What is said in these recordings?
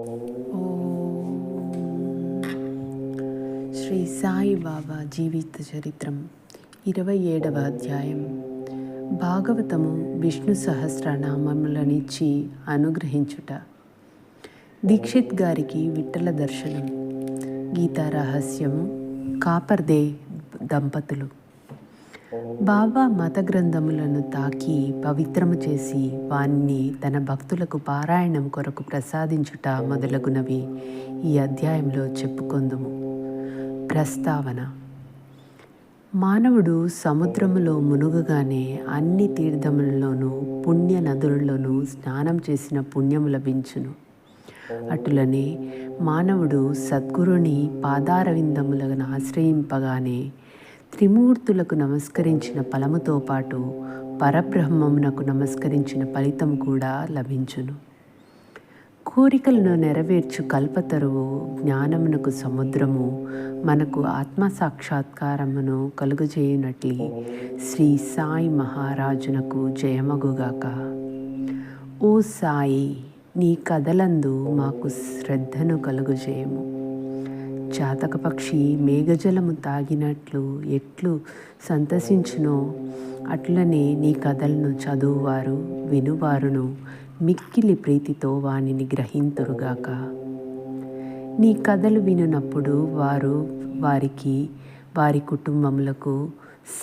శ్రీ సాయి బాబా జీవిత చరిత్రం ఇరవై ఏడవ అధ్యాయం. భాగవతము విష్ణు సహస్రనామములనిచ్చి అనుగ్రహించుట. దీక్షిత్ గారికి విఠల దర్శనం. గీతారహస్యము కాపర్దే దంపతులు. బాబా మత గ్రంథములను తాకి పవిత్రము చేసి వాన్ని తన భక్తులకు పారాయణం కొరకు ప్రసాదించుట మొదలగునవి ఈ అధ్యాయంలో చెప్పుకొందుము. ప్రస్తావన మానవుడు సముద్రములో మునుగగానే అన్ని తీర్థములలోనూ పుణ్య నదులలోనూ స్నానం చేసిన పుణ్యము లభించును. అటులనే మానవుడు సద్గురుని పాదారవిందములను ఆశ్రయింపగానే త్రిమూర్తులకు నమస్కరించిన ఫలముతో పాటు పరబ్రహ్మమునకు నమస్కరించిన ఫలితం కూడా లభించును. కోరికలను నెరవేర్చు కల్పతరువు జ్ఞానమునకు సముద్రము మనకు ఆత్మ సాక్షాత్కారమును కలుగజేయునట్లి శ్రీ సాయి మహారాజునకు జయమగుగాక. ఓ సాయి నీ కథలందు మాకు శ్రద్ధను కలుగజేయము. చాతక పక్షి మేఘజలము తాగినట్లు ఎట్లు సంతసించునో అట్లనే నీ కథలను చదువువారు వినువారును. మిక్కిలి ప్రీతితో వానిని గ్రహింతురుగాక. నీ కథలు వినునప్పుడు వారు వారికి వారి కుటుంబములకు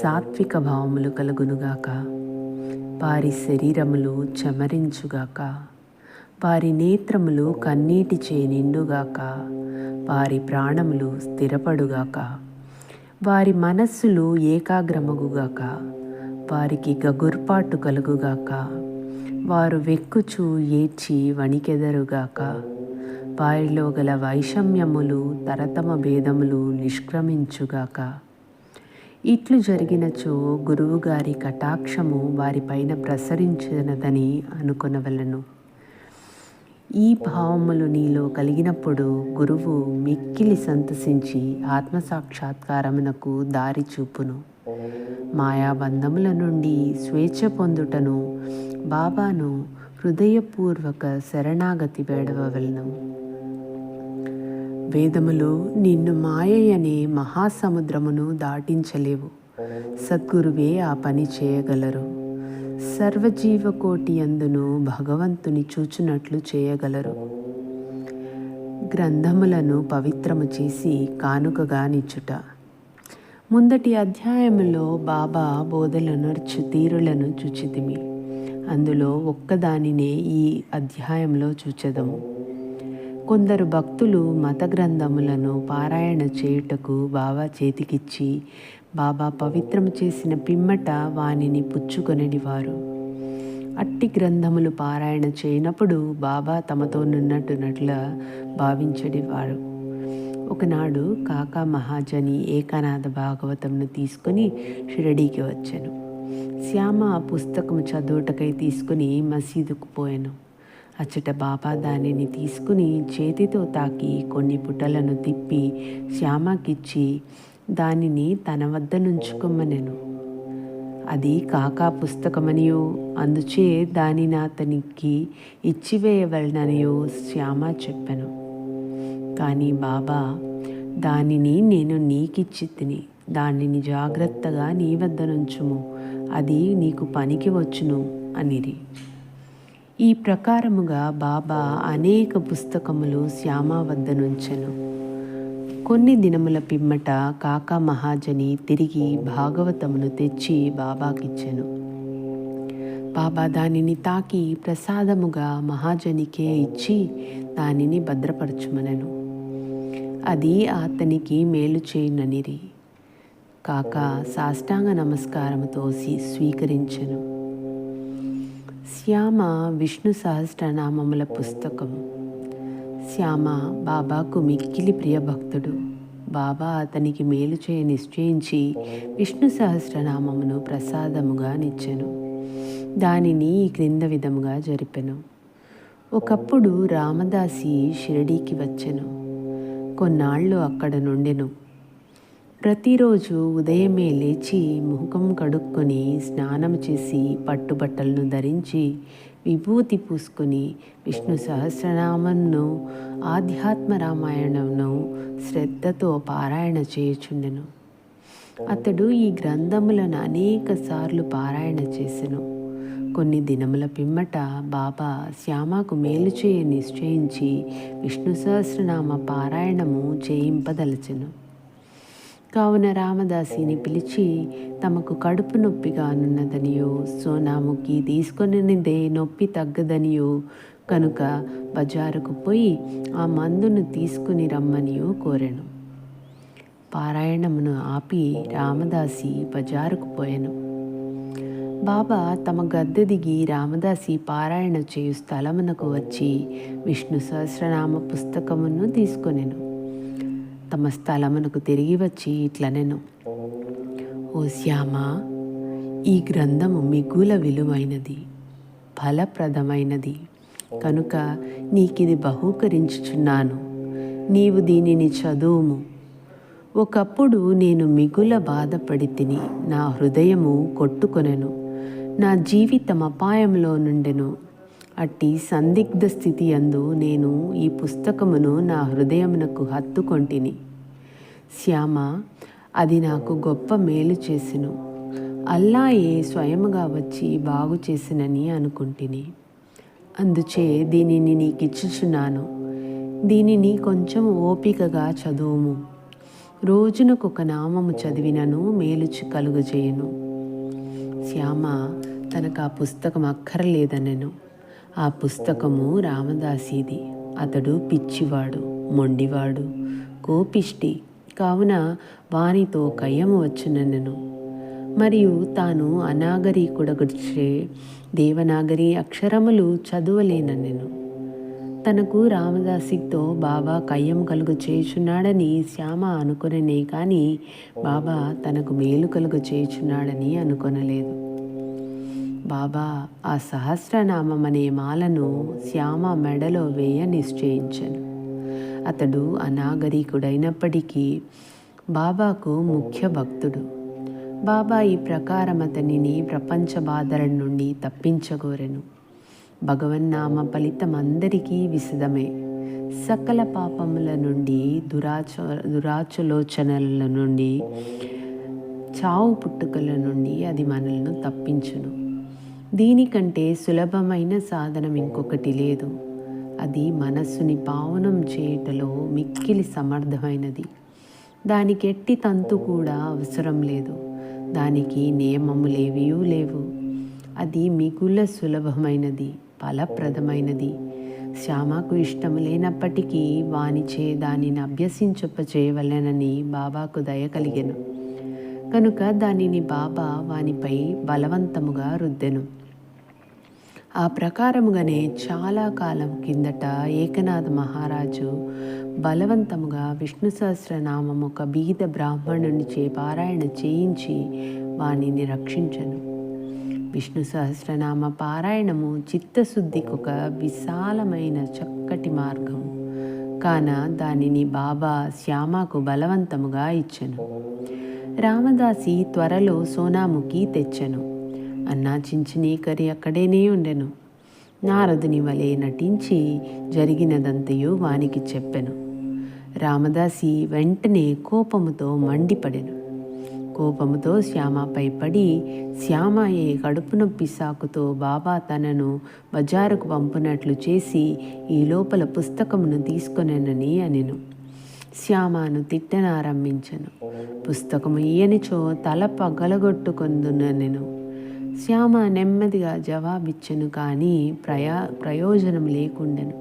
సాత్విక భావములు కలుగునుగాక. వారి శరీరములు చెమరించుగాక. వారి నేత్రములు కన్నీటి చే నిండుగాక. వారి ప్రాణములు స్థిరపడుగాక. వారి మనస్సులు ఏకాగ్రమగుగాక. వారికి గగుర్పాటు కలుగుగాక. వారు వెక్కుచు ఏడ్చి వణికెదరుగాక. వారిలో గల వైషమ్యములు తరతమ భేదములు నిష్క్రమించుగాక. ఇట్లు జరిగినచో గురువుగారి కటాక్షము వారిపైన ప్రసరించినదని అనుకొనవలను. ఈ భావములు నీలో కలిగినప్పుడు గురువు మిక్కిలి సంతసించి ఆత్మసాక్షాత్కారమునకు దారి చూపును. మాయాబంధముల నుండి స్వేచ్ఛ పొందుటను బాబాను హృదయపూర్వక శరణాగతి వేడవలను వేదములు నిన్ను మాయయనే మహాసముద్రమును దాటించలేవు. సద్గురువే ఆ పని చేయగలరు. సర్వజీవకోటి అందును భగవంతుని చూచునట్లు చేయగలరు. గ్రంథములను పవిత్రము చేసి కానుకగా నిచ్చుట. ముందటి అధ్యాయములో బాబా బోధల నడుచు తీరులను చూచితిమి. అందులో ఒక్కదానినే ఈ అధ్యాయంలో చూచెదము. కొందరు భక్తులు మత గ్రంథములను పారాయణ చేయుటకు బాబా చేతికిచ్చి బాబా పవిత్రము చేసిన పిమ్మట వానిని పుచ్చుకొనడివారు. అట్టి గ్రంథములు పారాయణ చేయనప్పుడు బాబా తమతో నున్నట్టునట్ల భావించడివారు. ఒకనాడు కాకా మహాజని ఏకానాథ భాగవతంను తీసుకుని షిరడీకి వచ్చాను. శ్యామ ఆ పుస్తకం చదువుటకై తీసుకుని మసీదుకు పోయాను. అచ్చట బాబా దానిని తీసుకుని చేతితో తాకి కొన్ని పుటలను తిప్పి శ్యామకిచ్చి దానిని తన వద్ద నుంచుకొమ్మనెను అది కాకా పుస్తకమనియో. అందుచే దానిని అతనికి ఇచ్చివేయవలననియో శ్యామ చెప్పాను. కానీ బాబా దానిని నేను నీకిచ్చి తిని దానిని జాగ్రత్తగా నీ వద్ద నుంచుము. అది నీకు పనికి వచ్చును అనిరి. ఈ ప్రకారముగా బాబా అనేక పుస్తకములు శ్యామ వద్ద నుంచెను. కొన్ని దినముల పిమ్మట కాకా మహాజని తిరిగి భాగవతమును తెచ్చి బాబాకిచ్చెను. బాబా దానిని తాకి ప్రసాదముగా మహాజనికే ఇచ్చి దానిని భద్రపరచుమనెను. అది అతనికి మేలు చేయననిరి. కాక సాష్టాంగ నమస్కారముతో స్వీకరించెను. శ్యామ విష్ణు సహస్రనామముల పుస్తకం శ్యామ బాబాకు మిక్కిలి ప్రియ భక్తుడు. బాబా అతనికి మేలు చేయ నిశ్చయించి విష్ణు సహస్రనామమును ప్రసాదముగా నిచ్చెను. దానిని ఈ క్రింద విధముగా జరిపెను. ఒకప్పుడు రామదాసి షిరడీకి వచ్చెను. కొన్నాళ్ళు అక్కడ నుండెను. ప్రతిరోజు ఉదయమే లేచి ముఖం కడుక్కొని స్నానం చేసి పట్టుబట్టలను ధరించి విభూతి పూసుకొని విష్ణు సహస్రనామంను ఆధ్యాత్మ రామాయణంను శ్రద్ధతో పారాయణ చేయుచుండెను. అతడు ఈ గ్రంథములను అనేక సార్లు పారాయణ చేసెను. కొన్ని దినముల పిమ్మట బాబా శ్యామకు మేలు చేయ నిశ్చయించి విష్ణు సహస్రనామ పారాయణము చేయింపదలచెను. కావున రామదాసిని పిలిచి తమకు కడుపు నొప్పిగానున్నదనియో సోనాముకి తీసుకొనిదే నొప్పి తగ్గదనియో. కనుక బజారుకు పోయి ఆ మందును తీసుకుని రమ్మనియో కోరెను. పారాయణమును ఆపి రామదాసి బజారుకు పోయాను. బాబా తమ గద్దె దిగి రామదాసి పారాయణ చేయు స్థలమునకు వచ్చి విష్ణు సహస్రనామ పుస్తకమును తీసుకొనెను. తమ స్థలమునకు తిరిగి వచ్చి ఇట్లనెను. ఓ శ్యామ ఈ గ్రంథము మిగుల విలువైనది ఫలప్రదమైనది. కనుక నీకిది బహూకరించుచున్నాను. నీవు దీనిని చదువుము. ఒకప్పుడు నేను మిగుల బాధపడి తిని నా హృదయము కొట్టుకొనెను. నా జీవితం అపాయంలో నుండెను. అట్టి సందిగ్ధ స్థితి అందు నేను ఈ పుస్తకమును నా హృదయమునకు హత్తుకొంటిని. శ్యామ అది నాకు గొప్ప మేలు చేసెను. అల్లాయే స్వయముగా వచ్చి బాగు చేసినని అనుకుంటుని. అందుచే దీనిని నీకిచ్చుచున్నాను. దీనిని కొంచెం ఓపికగా చదువుము. రోజునకొక నామము చదివినను మేలుచి కలుగజేయను. శ్యామ తనకు ఆ పుస్తకం అక్కరలేదనెను. ఆ పుస్తకము రామదాసీది. అతడు పిచ్చివాడు మొండివాడు కోపిష్టి. కావున వానితో కయ్యము వచ్చునెను మరియు తాను అనాగరీకుడగుచ్చే దేవనాగరి అక్షరములు చదువలేనెను తనకు రామదాసితో బాబా కయ్యం కలుగు చేయుచున్నాడని శ్యామ అనుకొననే కానీ బాబా తనకు మేలు కలుగు చేయుచున్నాడని అనుకొనలేదు. బాబా ఆ సహస్రనామం అనే మాలను శ్యామ మెడలో వేయ నిశ్చయించను. అతడు అనాగరికుడైనప్పటికీ బాబాకు ముఖ్య భక్తుడు. బాబా ఈ ప్రకారం అతనిని ప్రపంచ బాధల నుండి తప్పించగోరెను. భగవన్నామ ఫలితం అందరికీ విశదమే. సకల పాపముల నుండి దురాచ దురాచలోచనల నుండి చావు పుట్టుకల నుండి అది మనల్ని తప్పించును. దీనికంటే సులభమైన సాధనం ఇంకొకటి లేదు. అది మనస్సుని పావనం చేయుటలో మిక్కిలి సమర్థమైనది. దానికి ఎట్టి తంతు కూడా అవసరం లేదు. దానికి నియమములేవియూ లేవు. అది మిగుల సులభమైనది ఫలప్రదమైనది. శ్యామకు ఇష్టం లేనప్పటికీ వానిచే దానిని అభ్యసించొప్ప చేయవలెనని బాబాకు దయ కలిగెను. కనుక దానిని బాబా వానిపై బలవంతముగా రుద్దెను. ఆ ప్రకారముగానే చాలా కాలం కిందట ఏకనాథ మహారాజు బలవంతముగా విష్ణు సహస్రనామం ఒక బీద బ్రాహ్మణునిచే పారాయణ చేయించి వానిని రక్షించను. విష్ణు సహస్రనామ పారాయణము చిత్తశుద్ధికి ఒక విశాలమైన చక్కటి మార్గము కాన దానిని బాబా శ్యామకు బలవంతముగా ఇచ్చను. రామదాసి త్వరలో సోనాముఖి తెచ్చను. అన్నా చించినీకరి అక్కడేనే ఉండెను. నారదుని వలె నటించి జరిగినదంతయు వానికి చెప్పెను. రామదాసి వెంటనే కోపముతో మండిపడెను. కోపముతో శ్యామపై పడి శ్యామయే కడుపు నొప్పి సాకుతో బాబా తనను బజారుకు పంపునట్లు చేసి ఈ లోపల పుస్తకమును తీసుకొనెనని అనెను. శ్యామను తిట్టనారంభించను. పుస్తకము ఇయనిచో తల పగలగొట్టుకొందునెను శ్యామ నెమ్మదిగా జవాబిచ్చెను కానీ ప్రయా ప్రయోజనం లేకుండెను.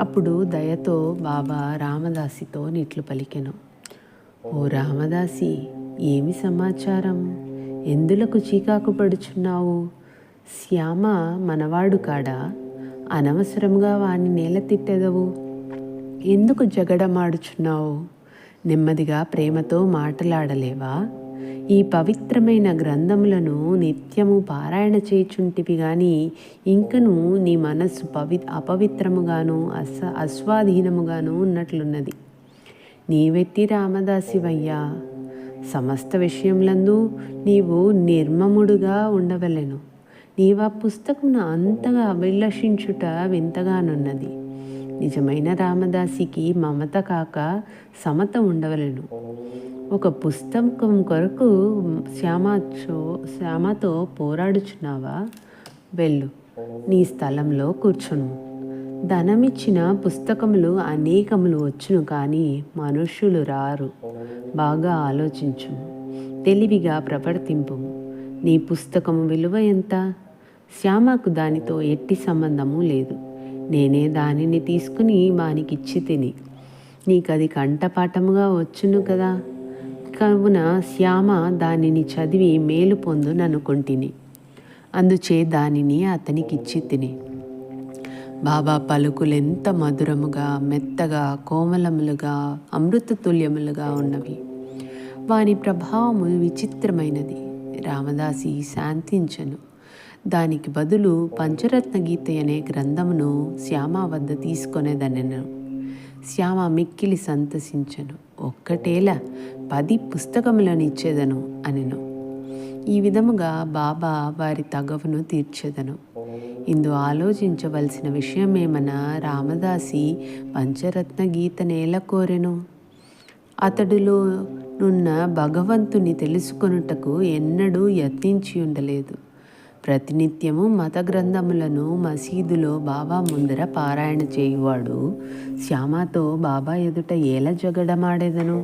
అప్పుడు దయతో బాబా రామదాసితో నిట్లు పలికెను. ఓ రామదాసి ఏమి సమాచారం? ఎందులకు చీకాకు పడుచున్నావు? శ్యామ మనవాడు కాడా? అనవసరంగా వాణ్ణి నేల తిట్టెదవు. ఎందుకు జగడమాడుచున్నావు? నెమ్మదిగా ప్రేమతో మాటలాడలేవా? ఈ పవిత్రమైన గ్రంథములను నిత్యము పారాయణ చేయుచుంటివి గాని ఇంకను నీ మనస్సు పవి అపవిత్రముగాను అస అస్వాధీనముగాను ఉన్నట్లున్నది. నీవెత్తి రామదాసివయ్యా సమస్త విషయములందు నీవు నిర్మముడుగా ఉండవలెను. నీవు ఆ పుస్తకమును అంతగా అభిలషించుట వింతగానున్నది. నిజమైన రామదాసికి మమత కాక సమత ఉండవలను. ఒక పుస్తకం కొరకు శ్యామచో శ్యామతో పోరాడుచున్నావా? వెళ్ళు నీ స్థలంలో కూర్చును. ధనమిచ్చిన పుస్తకములు అనేకములు వచ్చును కానీ మనుష్యులు రారు. బాగా ఆలోచించు తెలివిగా ప్రవర్తింపు. నీ పుస్తకము విలువ ఎంత? శ్యామకు దానితో ఎట్టి సంబంధము లేదు. నేనే దానిని తీసుకుని వానికిచ్చి తిని. నీకది కంఠపాఠముగా వచ్చును కదా. కావున శ్యామ దానిని చదివి మేలు పొందుననుకుంటుని అందుచే దానిని అతనికిచ్చి తిని. బాబా పలుకులెంత మధురముగా మెత్తగా కోమలములుగా అమృతతుల్యములుగా ఉన్నవి. వాని ప్రభావము విచిత్రమైనది. రామదాసి శాంతించను. దానికి బదులు పంచరత్న గీత అనే గ్రంథమును శ్యామ వద్ద తీసుకొనేదనెను. శ్యామ మిక్కిలి సంతసించను. ఒక్కటేలా పది పుస్తకములను ఇచ్చేదను అనెను. ఈ విధముగా బాబా వారి తగవును తీర్చేదను. ఇందు ఆలోచించవలసిన విషయమేమన్నా రామదాసి పంచరత్న గీత నేల కోరెను. అతడిలో నున్న భగవంతుని తెలుసుకొనుటకు ఎన్నడూ యత్నించి ఉండలేదు ప్రతినిత్యము మత గ్రంథములను మసీదులో బాబా ముందర పారాయణ చేయువాడు శ్యామతో బాబా ఎదుట ఏల జగడమాడేదను.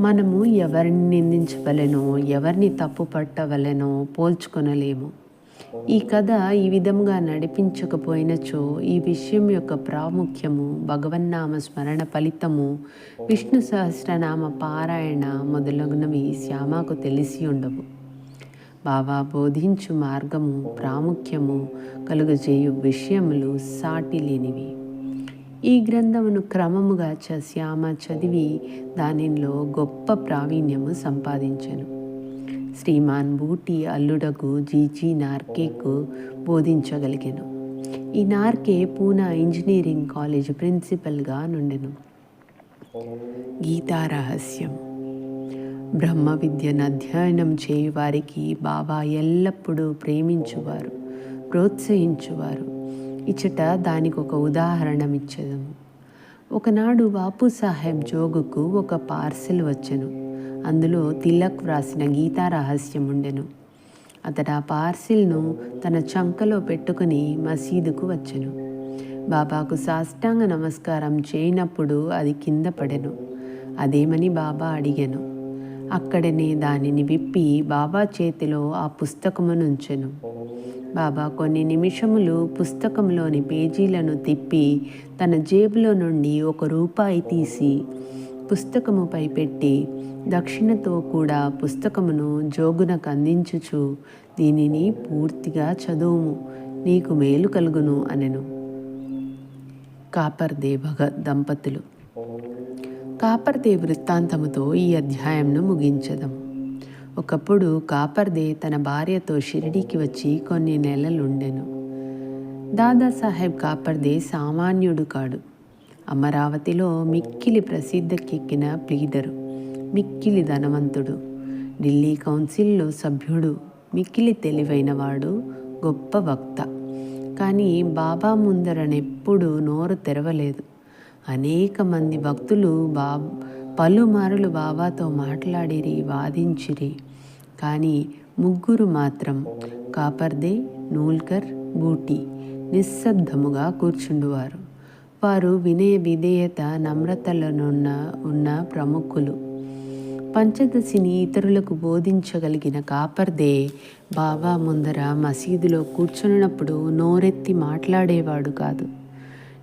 మనము ఎవరిని నిందించవలెనో ఎవరిని తప్పు పట్టవలెనో పోల్చుకొనలేము. ఈ కథ ఈ విధంగా నడిపించకపోయినచో ఈ విషయం యొక్క ప్రాముఖ్యము భగవన్నామ స్మరణ ఫలితము విష్ణు సహస్రనామ పారాయణ మొదలగునవి శ్యామకు తెలిసి ఉండవు. బాబా బోధించు మార్గము ప్రాముఖ్యము కలుగజేయు విషయములు సాటి లేనివి. ఈ గ్రంథమును క్రమముగా చ శ్యామ చదివి దానిలో గొప్ప ప్రావీణ్యము సంపాదించను. శ్రీమాన్ బూటి అల్లుడకు జీజీ నార్కేకు బోధించగలిగాను. ఈ నార్కే పూనా ఇంజనీరింగ్ కాలేజ్ ప్రిన్సిపల్గా నుండెను. గీతారహస్యం బ్రహ్మ విద్యను అధ్యయనం చేయువారికి బాబా ఎల్లప్పుడూ ప్రేమించువారు ప్రోత్సహించువారు. ఇచ్చట దానికి ఒక ఉదాహరణ ఇచ్చేదము. ఒకనాడు బాపు సాహెబ్ జోగుకు ఒక పార్సెల్ వచ్చెను. అందులో తిలక్ వ్రాసిన గీతా రహస్యం ఉండెను. అతడు ఆ పార్సిల్ను తన చంకలో పెట్టుకుని మసీదుకు వచ్చెను. బాబాకు సాష్టాంగ నమస్కారం చేయనప్పుడు అది కింద పడెను. అదేమని బాబా అడిగాను. అక్కడనే దానిని విప్పి బాబా చేతిలో ఆ పుస్తకమునుంచెను బాబా కొన్ని నిమిషములు పుస్తకంలోని పేజీలను తిప్పి తన జేబులో నుండి ఒక రూపాయి తీసి పుస్తకముపై పెట్టి దక్షిణతో కూడా పుస్తకమును జోగునకు అందించుచు దీనిని పూర్తిగా చదువుము నీకు మేలు కలుగును అనెను. కాపర్దే భగ దంపతులు కాపర్దే వృత్తాంతముతో ఈ అధ్యాయంను ముగించదం. ఒకప్పుడు కాపర్దే తన భార్యతో షిరిడీకి వచ్చి కొన్ని నెలలుండెను. దాదాసాహెబ్ కాపర్దే సామాన్యుడు కాడు. అమరావతిలో మిక్కిలి ప్రసిద్ధకెక్కిన ప్లీడరు మిక్కిలి ధనవంతుడు ఢిల్లీ కౌన్సిల్లో సభ్యుడు మిక్కిలి తెలివైనవాడు గొప్ప వక్త. కానీ బాబా ముందరనెప్పుడు నోరు తెరవలేదు. అనేక మంది భక్తులు బా పలుమారులు బాబాతో మాట్లాడిరి వాదించిరి. కానీ ముగ్గురు మాత్రం కాపర్దే నూల్కర్ బూటి నిశ్శబ్దముగా కూర్చుండువారు. వారు వినయ విధేయత నమ్రతలనున్న ఉన్న ప్రముఖులు. పంచదశిని ఇతరులకు బోధించగలిగిన కాపర్దే బాబా ముందర మసీదులో కూర్చున్నప్పుడు నోరెత్తి మాట్లాడేవాడు కాదు.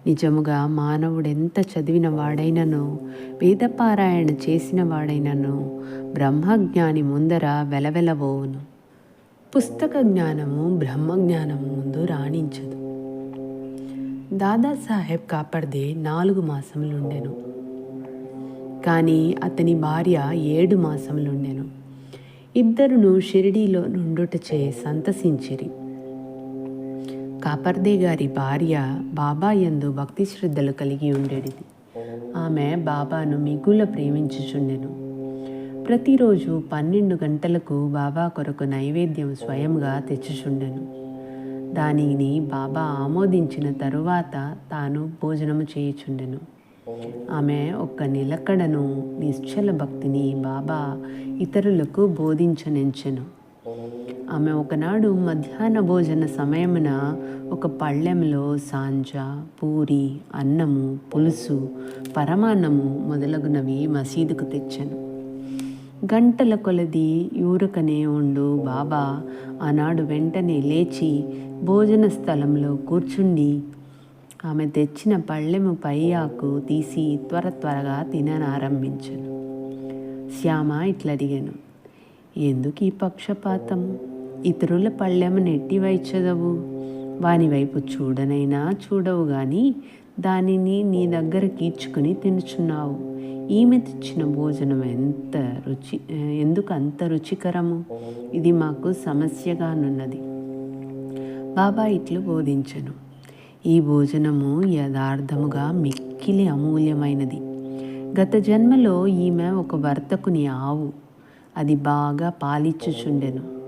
నిజముగా మానవుడెంత చదివిన వాడైనను వేదపారాయణ చేసిన వాడైనను బ్రహ్మజ్ఞాని ముందర వెలవెలబోవును పుస్తక జ్ఞానము బ్రహ్మజ్ఞానము ముందు రాణించదు. దాదాసాహెబ్ కాపర్దే నాలుగు మాసములుండెను. కానీ అతని భార్య ఏడు మాసములుండెను. ఇద్దరును షిరిడీలో నుండుటచే సంతసించిరి. కాపర్దే గారి భార్య బాబా యందు భక్తి శ్రద్ధలు కలిగి ఉండేది ఆమె బాబాను మిగుల ప్రేమించుచుండెను. ప్రతిరోజు పన్నెండు గంటలకు బాబా కొరకు నైవేద్యం స్వయంగా తెచ్చుచుండెను. దానిని బాబా ఆమోదించిన తరువాత తాను భోజనము చేయుచుండెను. ఆమె ఒక్క నిలకడను నిశ్చల భక్తిని బాబా ఇతరులకు బోధించనించెను. ఆమె ఒకనాడు మధ్యాహ్న భోజన సమయమున ఒక పళ్ళెంలో సాంజ పూరి అన్నము పులుసు పరమాన్నము మొదలగునవి మసీదుకు తెచ్చాను. గంటల కొలది యూరకనే ఉండు బాబా ఆనాడు వెంటనే లేచి భోజన స్థలంలో కూర్చుండి ఆమె తెచ్చిన పళ్ళెము పై ఆకు తీసి త్వర త్వరగా తిననారంభించను. శ్యామ ఇట్లా అడిగాను ఎందుకు ఈ పక్షపాతం ఇతరుల పళ్ళెము నెట్టివైచదవు వాని వైపు చూడనైనా చూడవు గాని దానిని నీ దగ్గర కీర్చుకుని తినుచున్నావు. ఈమె తెచ్చిన భోజనం ఎంత రుచి ఎందుకు అంత రుచికరము? ఇది మాకు సమస్యగానున్నది. బాబా ఇట్లు బోధించను. ఈ భోజనము యథార్థముగా మిక్కిలి అమూల్యమైనది. గత జన్మలో ఈమె ఒక వర్తకుని ఆవు. అది బాగా పాలిచ్చుచుండెను.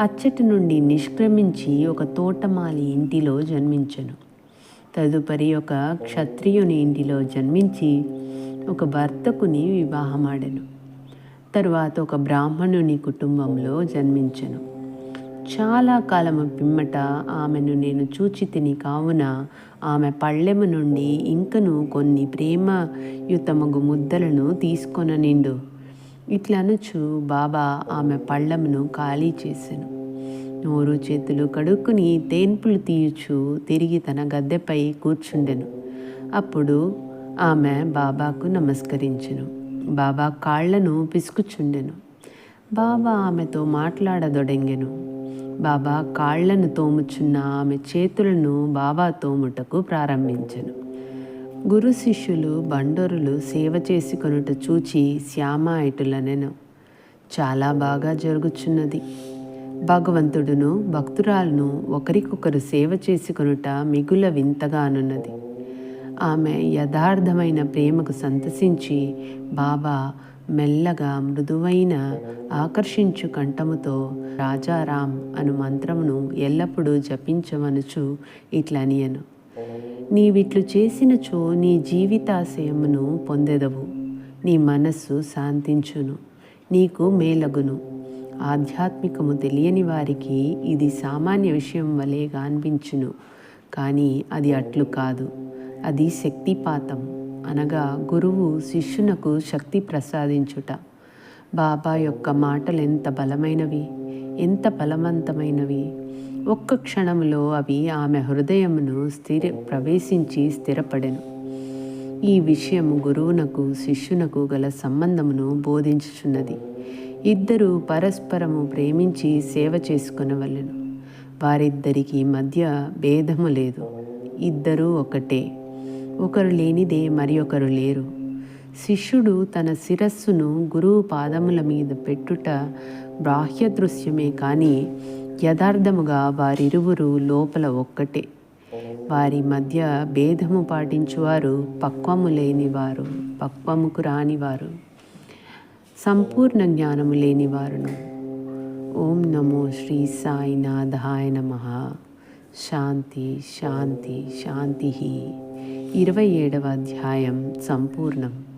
అచ్చటి నుండి నిష్క్రమించి ఒక తోటమాలి ఇంటిలో జన్మించెను. తదుపరి ఒక క్షత్రియుని ఇంటిలో జన్మించి ఒక భర్తకుని వివాహమాడెను. తరువాత ఒక బ్రాహ్మణుని కుటుంబంలో జన్మించెను. చాలా కాలము పిమ్మట ఆమెను నేను చూచి తిని కావున ఆమె పళ్ళెము నుండి ఇంకను కొన్ని ప్రేమయుతమగు ముద్దలను తీసుకొన ఇట్లనొచ్చు బాబా ఆమె పళ్ళమును ఖాళీ చేసెను. నోరు చేతులు కడుక్కుని తేన్పులు తీయుచు తిరిగి తన గద్దెపై కూర్చుండెను. అప్పుడు ఆమె బాబాకు నమస్కరించెను. బాబా కాళ్ళను పిసుకుచుండెను. బాబా ఆమెతో మాట్లాడదొడంగెను. బాబా కాళ్ళను తోముచున్న ఆమె చేతులను బాబా తోముటకు ప్రారంభించెను. గురు శిష్యులు బండరులు సేవ చేసుకొనుట చూచి శ్యామ ఇటులనెను చాలా బాగా జరుగుచున్నది. భగవంతుడును భక్తురాలను ఒకరికొకరు సేవ చేసుకొనుట మిగుల వింతగానున్నది. ఆమె యథార్థమైన ప్రేమకు సంతసించి బాబా మెల్లగా మృదువైన ఆకర్షించు కంఠముతో రాజారాం అను మంత్రమును ఎల్లప్పుడూ జపించవనుచు ఇట్లనియను. నీవిట్లు చేసినచో నీ జీవితాశయమును పొందెదవు. నీ మనస్సు శాంతించును నీకు మేలగును. ఆధ్యాత్మికము తెలియని వారికి ఇది సామాన్య విషయం వలెగా అనిపించును కానీ అది అట్లు కాదు. అది శక్తిపాతం. అనగా గురువు శిష్యునకు శక్తి ప్రసాదించుట. బాబా యొక్క మాటలు ఎంత బలమైనవి? ఎంత బలవంతమైనవి? ఒక్క క్షణంలో అవి ఆమె హృదయమును స్థిర ప్రవేశించి స్థిరపడెను. ఈ విషయం గురువునకు శిష్యునకు గల సంబంధమును బోధించుచున్నది. ఇద్దరు పరస్పరము ప్రేమించి సేవ చేసుకునవలెను. వారిద్దరికి మధ్య భేదము లేదు. ఇద్దరూ ఒకటే. ఒకరు లేనిదే మరి ఒకరు లేరు. శిష్యుడు తన శిరస్సును గురువు పాదముల మీద పెట్టుట బాహ్య దృశ్యమే కానీ యథార్థముగా వారిరువురు లోపల ఒక్కటే. వారి మధ్య భేదము పాటించువారు పక్వము లేనివారు పక్వముకు రానివారు సంపూర్ణ జ్ఞానము లేనివారును. ఓం నమో శ్రీ సాయినాథాయ నమ. శాంతి శాంతి శాంతి. ఇరవై ఏడవ అధ్యాయం సంపూర్ణం.